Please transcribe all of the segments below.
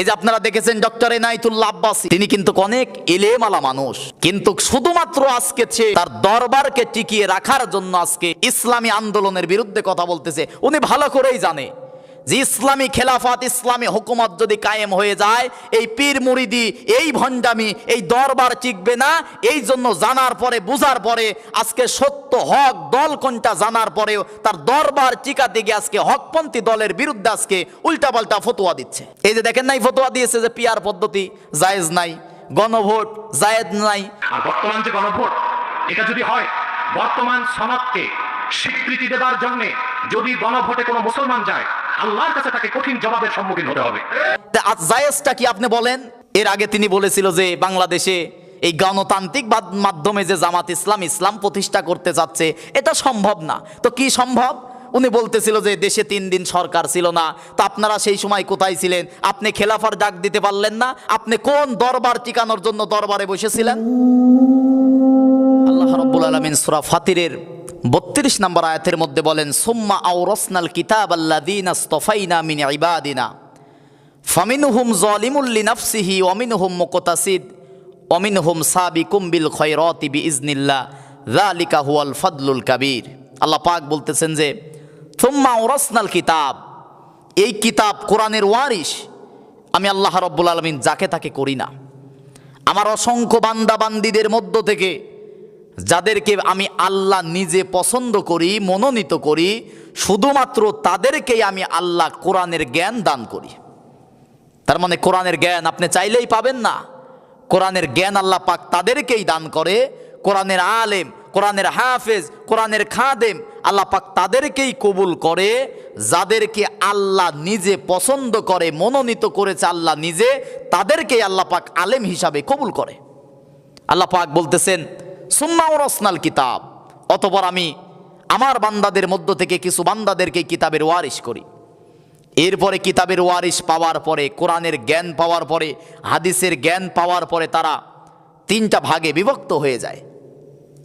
এই যে আপনারা দেখেছেন ডক্টর এনায়তুল্লাহ আব্বাস, তিনি কিন্তু অনেক এলেমালা মানুষ। কিন্তু শুধুমাত্র আজকে তার দরবারকে টিকিয়ে রাখার জন্য আজকে ইসলামী আন্দোলনের বিরুদ্ধে কথা বলতেছে, উনি ভালো করেই জানে। যে ইসলামী খেলাফত, ইসলামী হুকুমত যদি কায়েম হয়ে যায়, এই পীর মুরিদি, এই ভণ্ডামি, এই দরবার টিকবে না। এই জন্য জানার পরে, বুঝার পরে, আজকে সত্য হক দল কোনটা জানার পরেও তার দরবার টিকাতে গিয়ে আজকে হকপন্থী দলের বিরুদ্ধে আজকে উল্টাপাল্টা ফতোয়া দিচ্ছে। এই যে দেখেন নাই, ফতোয়া দিয়েছে যে পিয়ার পদ্ধতি, জায়েজ নাই, গণভোট জায়েজ নাই। আর বর্তমান যে গণভোট, এটা যদি হয়, বর্তমান সমাজকে স্বীকৃতি দেবার জন্য যদি গণভোটে কোনো মুসলমান যায় আল্লাহর কাছে তাকে কঠিন জবাবের সম্মুখীন হতে হবে। জায়েজটা কি আপনি বলেন? এর আগে তিনি বলেছিল যে বাংলাদেশে এই গণতান্ত্রিক মাধ্যমে যে জামাত ইসলাম ইসলাম প্রতিষ্ঠা করতে যাচ্ছে এটা সম্ভব না। তো কি সম্ভব? উনি বলতেছিল যে দেশে তিন দিন সরকার ছিল না। তো আপনারা সেই সময় কোথায় ছিলেন? আপনি খেলাফার ডাক দিতে পারলেন না। আপনি কোন দরবার টিকানোর জন্য দরবারে বসেছিলেন? আল্লাহ রব্বুল আলমিন সুরা ফাতিরের বত্রিশ নম্বর আয়াতের মধ্যে বলেন, সুম্মা আউরসনাল কিতাব আল্লাদিন আস্তফাইনা মিন ইবাদিনা। ফামিনহুম জলিমুল্লি নাফসিহি ওমিনহুম মুকতাসিদ। ওমিনহুম সাবিকুম বিল খয়রতি বিইজনিল্লাহ যালিকা হুয়াল ফদলুল কাবীর। আল্লাহ পাক বলতেছেন যে, সুম্মা আউরসনাল কিতাব, এই কিতাব কোরআনের ওয়ারিশ। আমি আল্লাহ রব্বুল আলমিন যাকে তাকে করি না। আমার অসংখ্য বান্দাবান্দিদের মধ্য থেকে যাদেরকে আমি আল্লাহ নিজে পছন্দ করি, মনোনীত করি, শুধুমাত্র তাদেরকেই আমি আল্লাহ কোরআনের জ্ঞান দান করি। তার মানে কোরআনের জ্ঞান আপনি চাইলেই পাবেন না। কোরআনের জ্ঞান আল্লাহ পাক তাদেরকেই দান করে। কোরআনের আলেম, কোরআনের হাফেজ, কোরআনের খাদেম আল্লাহ পাক তাদেরকেই কবুল করে। যাদেরকে আল্লাহ নিজে পছন্দ করে, মনোনীত করেছে আল্লাহ নিজে, তাদেরকেই আল্লাহ পাক আলেম হিসাবে কবুল করে। আল্লাহ পাক বলতেছেন সুম্মা ও রসনাল কিতাব। অতপর আমি আমার বান্দাদের মধ্য থেকে কিছু বান্দাদেরকে কিতাবের ওয়ারিশ করি। এরপরে কিতাবের ওয়ারিশ পাওয়ার পরে, কোরআনের জ্ঞান পাওয়ার পরে, হাদিসের জ্ঞান পাওয়ার পরে তারা তিনটা ভাগে বিভক্ত হয়ে যায়।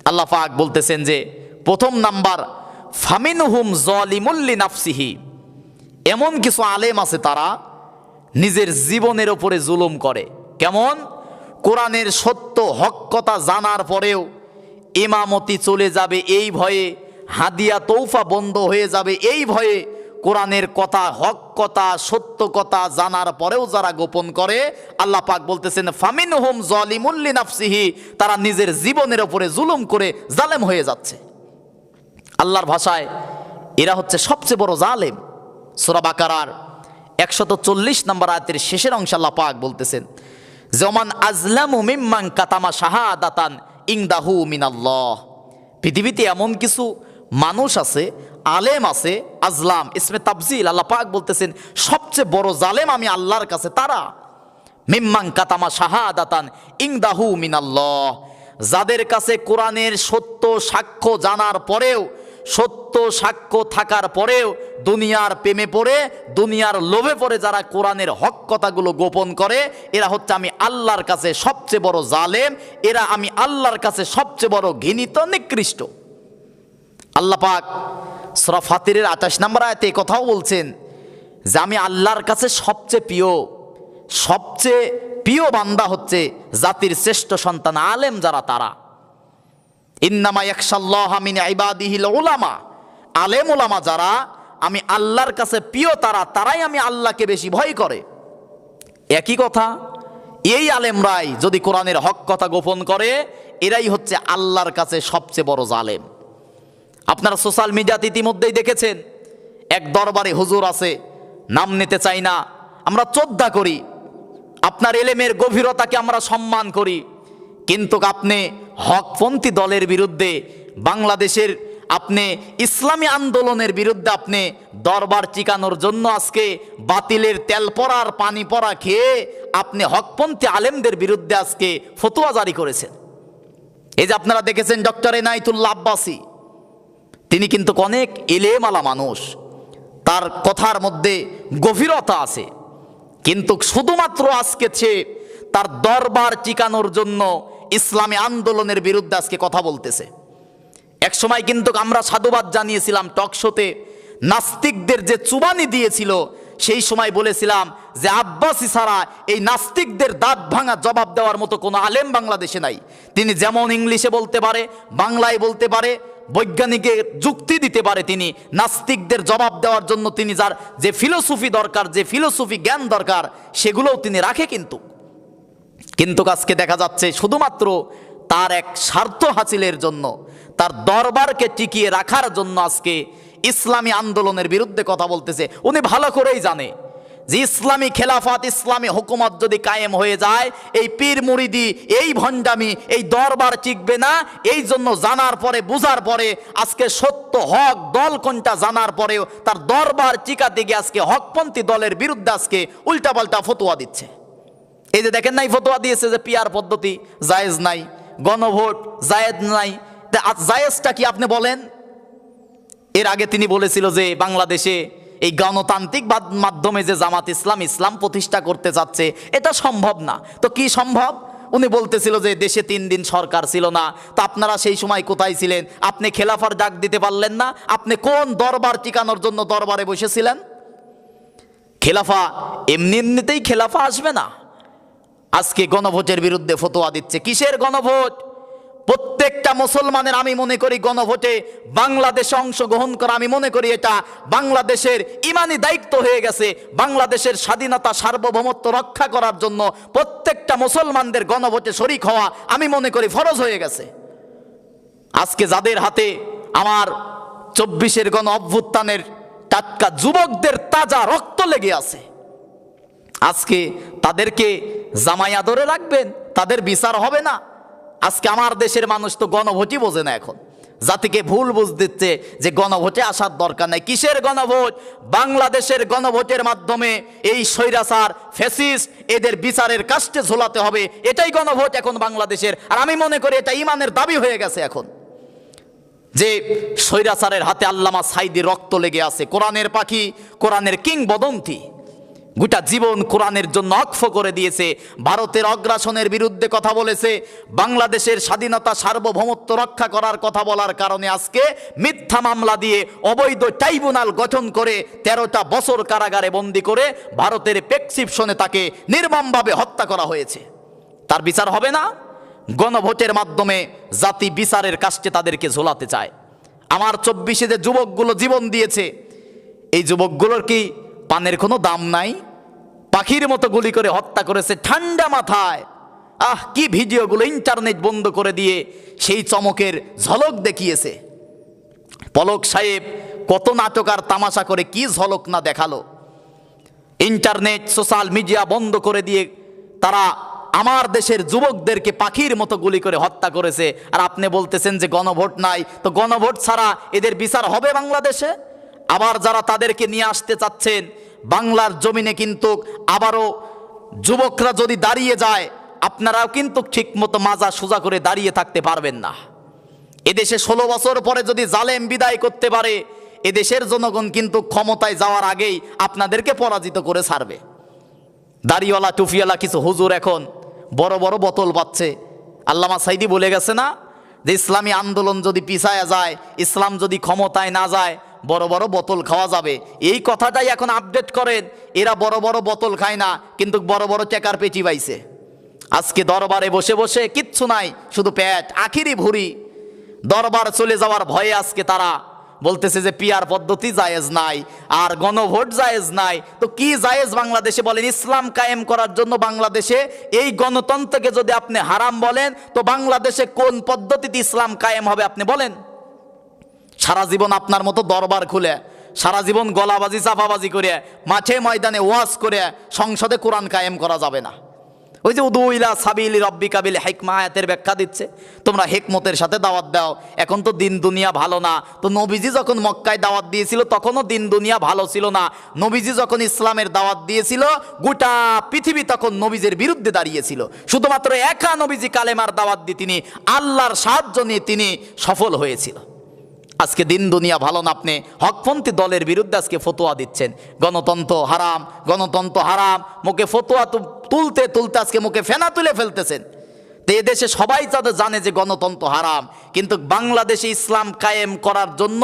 আল্লাহ পাক বলতেছেন যে, প্রথম নাম্বার ফামিন হুম জলিমুল্লি নাফসিহি এমন কিছু আলেম আছে তারা নিজের জীবনের ওপরে জুলুম করে। কেমন? কোরআনের সত্য হক কথা জানার পরেও ইমামতি চলে যাবে এই ভয়ে, হাদিয়া তৌফা বন্ধ হয়ে যাবে এই ভয়ে কোরআনের কথা, হক কথা, সত্য কথা জানার পরেও যারা গোপন করে, আল্লাহ পাক বলতেছেন ফামিন হোম জলিমুল্লি নাফসিহি তারা নিজের জীবনের ওপরে জুলুম করে জালেম হয়ে যাচ্ছে। আল্লাহর ভাষায় এরা হচ্ছে সবচেয়ে বড় জালেম। সোরা বাকারার একশত চল্লিশ নম্বর আয়াতের শেষের অংশ আল্লাহ পাক বলতেছেন জমান আজলামু মিম্মাং কাতামা শাহাদাতান ইংদাহু মিনাল্লাহ। পৃথিবীতে এমন কিছু মানুষ আছে, আলেম আছে, আজলাম, ইসমে তাবজিল আল্লাহ পাক বলতেছেন, সবচেয়ে বড় জালেম আমি আল্লাহর কাছে তারা। মিম্মাং কাতামা শাহাদাতান ইংদাহু মিনাল্লাহ। যাদের কাছে কোরআনের সত্য সাক্ষ্য জানার পরেও সত্য সাক্ষ্য থাকার পরেও দুনিয়ার প্রেমে পড়ে, দুনিয়ার লোভে পড়ে যারা কোরআনের হক কথাগুলো গোপন করে, এরা হচ্ছে আমি আল্লাহর কাছে সবচেয়ে বড় জালেম, এরা আমি আল্লাহর কাছে সবচেয়ে বড় ঘৃণিত, নিকৃষ্ট। আল্লাহ পাক আঠাশ নম্বর আয়তে কথাও বলছেন যে আমি আল্লাহর কাছে সবচেয়ে প্রিয় সবচেয়ে প্রিয় বান্দা হচ্ছে জাতির শ্রেষ্ঠ সন্তান, আলেম যারা তারা। ইন্নামা একশাল্লাহ মিন ইবাদিহিল উলামা। আলেম উলামা যারা, আমি আল্লাহর কাছে প্রিয় তারা, তারাই আমি আল্লাহকে বেশি ভয় করে। একই কথা, এই আলেমরাই যদি কোরআনের হক কথা গোপন করে, এরাই হচ্ছে আল্লাহর কাছে সবচেয়ে বড় জালেম। আপনারা সোশ্যাল মিডিয়াতে ইতিমধ্যেই দেখেছেন, এক দরবারে হুজুর আছে, নাম নিতে চাই না, আমরা শ্রদ্ধা করি, আপনার এলেমের গভীরতাকে আমরা সম্মান করি। কিন্তু আপনি হকপন্থী দলের বিরুদ্ধে, বাংলাদেশের আপনি ইসলামী আন্দোলনের বিরুদ্ধে আপনি দরবার চিকানোর জন্য আজকে বাতিলের তেল পড়ার পানি পড়া খেয়ে আপনি হকপন্থী আলেমদের বিরুদ্ধে আজকে ফতুয়া জারি করেছেন। এই যে আপনারা দেখেছেন ডক্টর এনায়তুল্লাহ আব্বাসী, তিনি কিন্তু অনেক এলেমালা মানুষ। তার কথার মধ্যে গভীরতা আছে। কিন্তু শুধুমাত্র আজকে সে তার দরবার টিকানোর জন্য ইসলামী আন্দোলনের বিরুদ্ধে আজকে কথা বলতেছে। এক সময় কিন্তু আমরা সাধুবাদ জানিয়েছিলাম টকশোতে নাস্তিকদের যে চুবানি দিয়েছিল, সেই সময় বলেছিলাম যে আব্বাসি ছাড়া এই নাস্তিকদের দাঁত ভাঙা জবাব দেওয়ার মতো কোনো আলেম বাংলাদেশে নাই। তিনি যেমন ইংলিশে বলতে পারে, বাংলায় বলতে পারে বৈজ্ঞানিকের যুক্তি দিতে পারে তিনি, নাস্তিকদের জবাব দেওয়ার জন্য তিনি যার যে ফিলোসফি দরকার, যে ফিলোসফি জ্ঞান দরকার, সেগুলোও তিনি রাখে কিন্তু। কিন্তু আজকে দেখা যাচ্ছে শুধুমাত্র তার এক স্বার্থ হাসিলের জন্য, তার দরবারকে টিকিয়ে রাখার জন্য আজকে ইসলামী আন্দোলনের বিরুদ্ধে কথা বলতেছে। উনি ভালো করেই জানে যে ইসলামী খেলাফত, ইসলামী হুকুমত যদি কায়েম হয়ে যায়, এই পীর মুরিদি, এই ভণ্ডামি, এই দরবার টিকবে না। এই জন্য জানার পরে, বুঝার পরে আজকে সত্য হক দল কোনটা জানার পরেও তার দরবার টিকাতে গিয়ে আজকে হকপন্থী দলের বিরুদ্ধে আজকে উল্টাপাল্টা ফতোয়া দিচ্ছে। এই যে দেখেন নাই, ফতোয়া দিয়েছে যে পিয়ার পদ্ধতি, জায়েজ নাই, গণভোট জায়েজ নাই। জায়েজটা কি আপনি বলেন? এর আগে তিনি বলেছিল যে বাংলাদেশে এই গণতান্ত্রিক মাধ্যমে যে জামাত ইসলাম ইসলাম প্রতিষ্ঠা করতে যাচ্ছে, এটা সম্ভব না। তো কি সম্ভব? উনি বলতেছিল যে দেশে তিন দিন সরকার ছিল না। তো আপনারা সেই সময় কোথায় ছিলেন? আপনি খেলাফার ডাক দিতে পারলেন না। আপনি কোন দরবার টিকানোর জন্য দরবারে বসেছিলেন? খেলাফা এমনি এমনিতেই খেলাফা আসবে না। আজকে গণভোটের বিরুদ্ধে ফতোয়া দিচ্ছে। কিসের গণভোট? প্রত্যেকটা মুসলমানের আমি মনে করি গণভোটে বাংলাদেশে অংশগ্রহণ করা, আমি মনে করি এটা বাংলাদেশের ইমানি দায়িত্ব হয়ে গেছে। বাংলাদেশের স্বাধীনতা, সার্বভৌমত্ব রক্ষা করার জন্য প্রত্যেকটা মুসলমানদের গণভোটে শরিক হওয়া, আমি মনে করি ফরজ হয়ে গেছে। আজকে যাদের হাতে আমার চব্বিশের গণ অভ্যুত্থানের টাটকা যুবকদের তাজা রক্ত লেগে আছে, আজকে তাদেরকে জামাই আদরে রাখবেন, তাদের বিচার হবে না। আজকে আমার দেশের মানুষ তো গণভোটই বোঝে না এখন। জাতিকে ভুল বুঝ দিচ্ছে যে গণভোটে আসার দরকার নাই। কিসের গণভোট? বাংলাদেশের গণভোটের মাধ্যমে এই স্বৈরাচার ফেসিস্ট এদের বিচারের কাস্টে ঝোলাতে হবে। এটাই গণভোট এখন বাংলাদেশের। আর আমি মনে করি এটা ইমানের দাবি হয়ে গেছে এখন। যে স্বৈরাচারের হাতে আল্লামা সাইদি রক্ত লেগে আছে। কোরআনের পাখি, কোরআনের কিংবদন্তি। গোটা জীবন কোরআনের জন্য অক্ষ করে দিয়েছে। ভারতের অগ্রাসনের বিরুদ্ধে কথা বলেছে। বাংলাদেশের স্বাধীনতা, সার্বভৌমত্ব রক্ষা করার কথা বলার কারণে আজকে মিথ্যা মামলা দিয়ে অবৈধ ট্রাইব্যুনাল গঠন করে তেরোটা বছর কারাগারে বন্দি করে ভারতের প্রেসক্রিপশনে তাকে নির্মমভাবে হত্যা করা হয়েছে। তার বিচার হবে না। গণভোটের মাধ্যমে জাতি বিচারের কাস্টে তাদেরকে ঝোলাতে চায়। আমার চব্বিশে যে যুবকগুলো জীবন দিয়েছে, এই যুবকগুলোর কি পানের কোনো দাম নাই। পাখির মতো গুলি করে হত্যা করেছে ঠান্ডা মাথায়। আহ, কি ভিডিওগুলো ইন্টারনেট বন্ধ করে দিয়ে সেই চমকের ঝলক দেখিয়েছে। পলক সাহেব কত নাটক আর তামাশা করে কি ঝলক না দেখাল। ইন্টারনেট, সোশ্যাল মিডিয়া বন্ধ করে দিয়ে তারা আমার দেশের যুবকদেরকে পাখির মতো গুলি করে হত্যা করেছে। আর আপনি বলতেছেন যে গণভোট নাই। তো গণভোট ছাড়া এদের বিচার হবে বাংলাদেশে? আবার যারা তাদেরকে নিয়ে আসতে চাচ্ছেন, বাংলার জমিনে কিন্তু আবারও যুবকরা যদি দাঁড়িয়ে যায়, আপনারাও কিন্তু ঠিক মতো মাজা সোজা করে দাঁড়িয়ে থাকতে পারবেন না। এদেশে ষোলো বছর পরে যদি জালেম বিদায় করতে পারে, এদেশের জনগণ কিন্তু ক্ষমতায় যাওয়ার আগেই আপনাদেরকে পরাজিত করে ছাড়বে। দাড়িওয়ালা টুফিওয়ালা কিছু হুজুর এখন বড় বড় বোতল পাচ্ছে। আল্লামা সাইদি বলে গেছে না যে, ইসলামী আন্দোলন যদি পিছায়া যায়, ইসলাম যদি ক্ষমতায় না যায় বড় বড় বোতল খাওয়া যাবে। এই কথাটাই এখন আপডেট করেন, এরা বড় বড় বোতল খায় না, কিন্তু বড় বড় চেকার পেটি পাইছে। আজকে দরবারে বসে বসে কিচ্ছু নাই, শুধু প্যাট আখিরি ভুরি দরবার চলে যাওয়ার ভয়ে আজকে তারা বলতেছে যে পিয়ার পদ্ধতি জায়েজ নাই, আর গণভোট জায়েজ নাই। তো কি জায়েজ বাংলাদেশে বলেন? ইসলাম কায়েম করার জন্য বাংলাদেশে এই গণতন্ত্রকে যদি আপনি হারাম বলেন, তো বাংলাদেশে কোন পদ্ধতিতে ইসলাম কায়েম হবে আপনি বলেন? সারা জীবন আপনার মতো দরবার খুলে, সারা জীবন গলাবাজি, চাপাবাজি করে, মাঠে ময়দানে ওয়াজ করে সংসদে কোরআন কায়েম করা যাবে না। ওই যে উদুইলা সাবিলি রব্বি কাবিল হেকমা আয়াতের ব্যাখ্যা দিচ্ছে, তোমরা হেকমতের সাথে দাওয়াত দাও, এখন তো দিন দুনিয়া ভালো না। তো নবীজি যখন মক্কায় দাওয়াত দিয়েছিল, তখনও দিন দুনিয়া ভালো ছিল না। নবীজি যখন ইসলামের দাওয়াত দিয়েছিল, গোটা পৃথিবী তখন নবীজের বিরুদ্ধে দাঁড়িয়েছিল। শুধুমাত্র একা নবীজি কালেমার দাওয়াত দিয়ে তিনি আল্লাহর সাহায্য নিয়ে তিনি সফল হয়েছিল। আজকে দিন দুনিয়া ভালো না, আপনি হকপন্থী দলের বিরুদ্ধে আজকে ফতোয়া দিচ্ছেন। গণতন্ত্র হারাম গণতন্ত্র হারাম, মুখে ফতোয়া তুলতে তুলতে আজকে মুখে ফেনা তুলে ফেলতেছেন। তো এদেশে সবাই তাদের জানে যে গণতন্ত্র হারাম। কিন্তু বাংলাদেশে ইসলাম কায়েম করার জন্য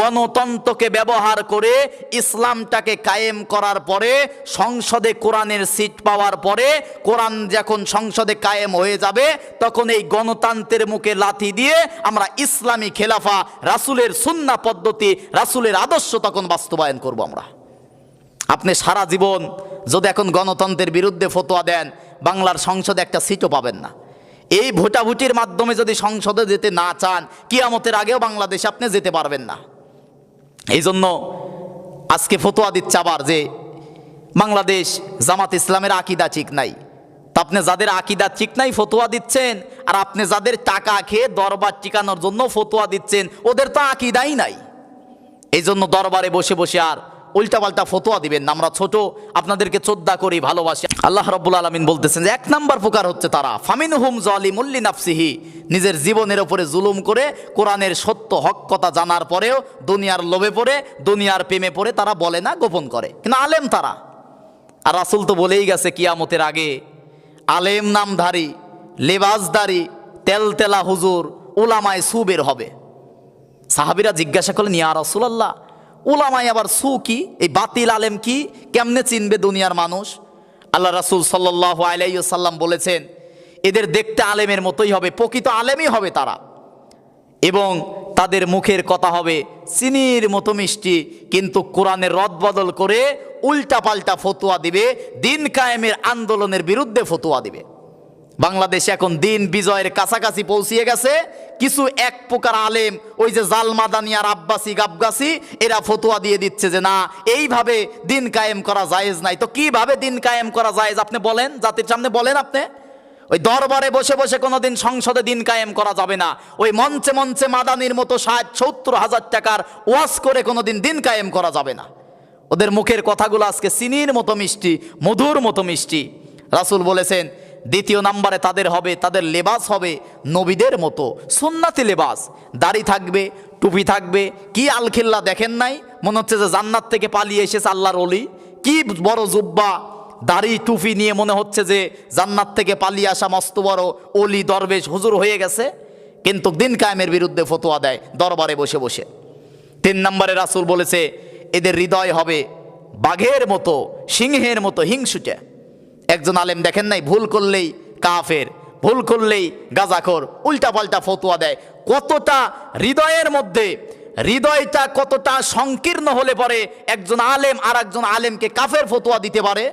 গণতন্ত্রকে ব্যবহার করে ইসলামটাকে কায়েম করার পরে, সংসদে কোরআনের সিট পাওয়ার পরে, কোরআন যখন সংসদে কায়েম হয়ে যাবে, তখন এই গণতন্ত্রের মুখে লাথি দিয়ে আমরা ইসলামী খেলাফা, রাসুলের সুন্না পদ্ধতি, রাসুলের আদর্শ তখন বাস্তবায়ন করব আমরা। আপনি সারা জীবন যদি এখন গণতন্ত্রের বিরুদ্ধে ফতোয়া দেন, বাংলার সংসদে একটা সিটও পাবেন না। এই ভোটাভুটির মাধ্যমে যদি সংসদে যেতে না চান, কিয়ামতের আগেও বাংলাদেশে আপনি যেতে পারবেন না। এই জন্য আজকে ফতোয়া দিচ্ছে আবার যে বাংলাদেশ জামাত ইসলামের আকিদা ঠিক নাই। তা আপনি যাদের আকিদা ঠিক নাই ফতোয়া দিচ্ছেন, আর আপনি যাদের টাকা খেয়ে দরবার টিকানোর জন্য ফতোয়া দিচ্ছেন, ওদের তো আকিদাই নাই। এই জন্য দরবারে বসে বসে আর উল্টাপাল্টা ফতোয়া দিবেন না। আমরা ছোট, আপনাদেরকে চোদ্দা করি, ভালোবাসি। আল্লাহ রব্বুল আলমিন বলতেছেন যে, এক নাম্বার প্রকার হচ্ছে তারা। ফামিন হুম জলিমুল্লি নাফসিহি নিজের জীবনের ওপরে জুলুম করে কোরআনের সত্য, হক কথা জানার পরেও দুনিয়ার লোভে পড়ে, দুনিয়ার প্রেমে পড়ে তারা বলে না, গোপন করে। কিন্তু আলেম তারা। আর রাসুল তো বলেই গেছে কিয়ামতের আগে, আলেম নামধারী লেবাসদারি তেলতেলা হুজুর ওলামায় সু বের হবে। সাহাবিরা জিজ্ঞাসা করলেন, ইয়া রাসূলুল্লাহ ওলামাই আবার সু কি? এই বাতিল আলেম কি? কেমনে চিনবে দুনিয়ার মানুষ? আল্লাহ রাসূল সাল্লাল্লাহু আলাইহি সাল্লাম বলেছেন, এদের দেখতে আলেমের মতোই হবে, প্রকৃত আলেমই হবে তারা। এবং তাদের মুখের কথা হবে চিনির মতো মিষ্টি, কিন্তু কোরআনের রদবদল করে উল্টা পাল্টা ফতোয়া দিবে, দিন কায়েমের আন্দোলনের বিরুদ্ধে ফতুয়া দিবে। বাংলাদেশে এখন দিন বিজয়ের কাছাকাছি পৌঁছিয়ে গেছে। কিছু এক প্রকার আলেম, ওই যে জালমাদানি আর আব্বাসি গাবগাসি, এরা ফতুয়া দিয়ে দিচ্ছে যে না, এইভাবে দিন কায়েম করা জায়েজ নাই। তো কীভাবে দিন কায়েম করা জায়েজ আপনি বলেন? জাতির সামনে বলেন আপনি? ওই দরবারে বসে বসে কোনোদিন সংসদে দিন কায়েম করা যাবে না। ওই মঞ্চে মঞ্চে মাদানির মতো ষাট, সত্তর হাজার টাকার ওয়াজ করে কোনোদিন দিন কায়েম করা যাবে না। ওদের মুখের কথাগুলো আজকে চিনির মতো মিষ্টি, মধুর মতো মিষ্টি। রাসূল বলেছেন দ্বিতীয় নাম্বারে তাদের হবে, তাদের লেবাস হবে নবীদের মতো। সুন্নাতি লেবাস। দাড়ি থাকবে, টুপি থাকবে। কি আলখিল্লা দেখেন নাই? মনে হচ্ছে যে জান্নাত থেকে পালিয়ে এসেছে আল্লাহর অলি কি বড় জুব্বা। দাড়ি, টুপি নিয়ে মনে হচ্ছে যে জান্নাত থেকে পালিয়ে আসা মস্ত বড় অলি দরবেশ, হুজুর হয়ে গেছে। কিন্তু দিন কায়েমের বিরুদ্ধে ফতোয়া দেয় দরবারে বসে বসে। তিন নম্বরে রাসূল বলেছে, এদের হৃদয় হবে বাঘের মতো, সিংহের মতো, হিংসুটে। একজন আলেম দেখেন নাই? ভুল করলেই কাফের, ভুল করলেই গাজাখোর উল্টা পাল্টা ফতুয়া দেয়। কতটা হৃদয়ের মধ্যে, হৃদয়টা কতটা সংকীর্ণ হলে পরে একজন আলেম আর একজন আলেমকে কাফের ফতুয়া দিতে পারে?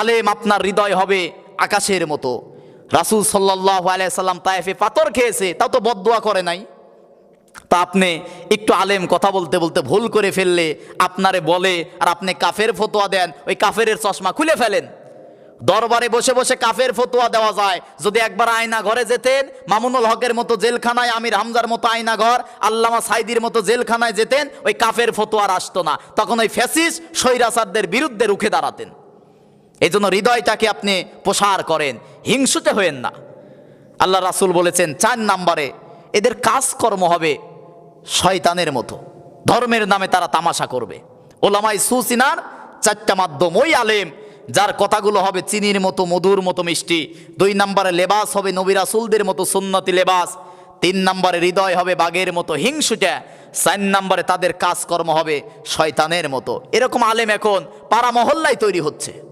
আলেম আপনার হৃদয় হবে আকাশের মতো। রাসুল সাল্লাহ আলাইসাল্লাম তায়েফে পাথর খেয়েছে, তাও তো বদদোয়া করে নাই। তা আপনি একটু আলেম কথা বলতে বলতে ভুল করে ফেললে আপনারে বলে, আর আপনি কাফের ফতোয়া দেন, ওই কাফের চশমা খুলে ফেলেন। দরবারে বসে বসে কাফের ফতোয়া দেওয়া যায়। যদি একবার আয়না ঘরে যেতেন, মামুনুল হকের মতো জেলখানায়, আমির হামজার মতো আয়না ঘর আল্লামা সাইদির মতো জেলখানায় যেতেন, ওই কাফের ফতোয়ার আসতো না। তখন ওই ফ্যাসিস, স্বৈরাচারদের বিরুদ্ধে রুখে দাঁড়াতেন। এই জন্য হৃদয়টাকে আপনি প্রসার করেন। হিংসুতে হয়েন না। আল্লাহ রাসুল বলেছেন, চার নাম্বারে এদের কাজকর্ম হবে শয়তানের মতো। ধর্মের নামে তারা তামাশা করবে। ওলামাই সুসিনার চারটা মাধ্যম। ওই আলেম যার কথাগুলো হবে চিনির মতো, মধুর মতো মিষ্টি। দুই নম্বরে লেবাস হবে নবিরাসুলদের মতো সুন্নতি লেবাস। তিন নম্বরে হৃদয় হবে বাঘের মতো হিংসুটা। চার নম্বরে তাদের কাজকর্ম হবে শয়তানের মতো। এরকম আলেম এখন পাড়া মহল্লায় তৈরি হচ্ছে।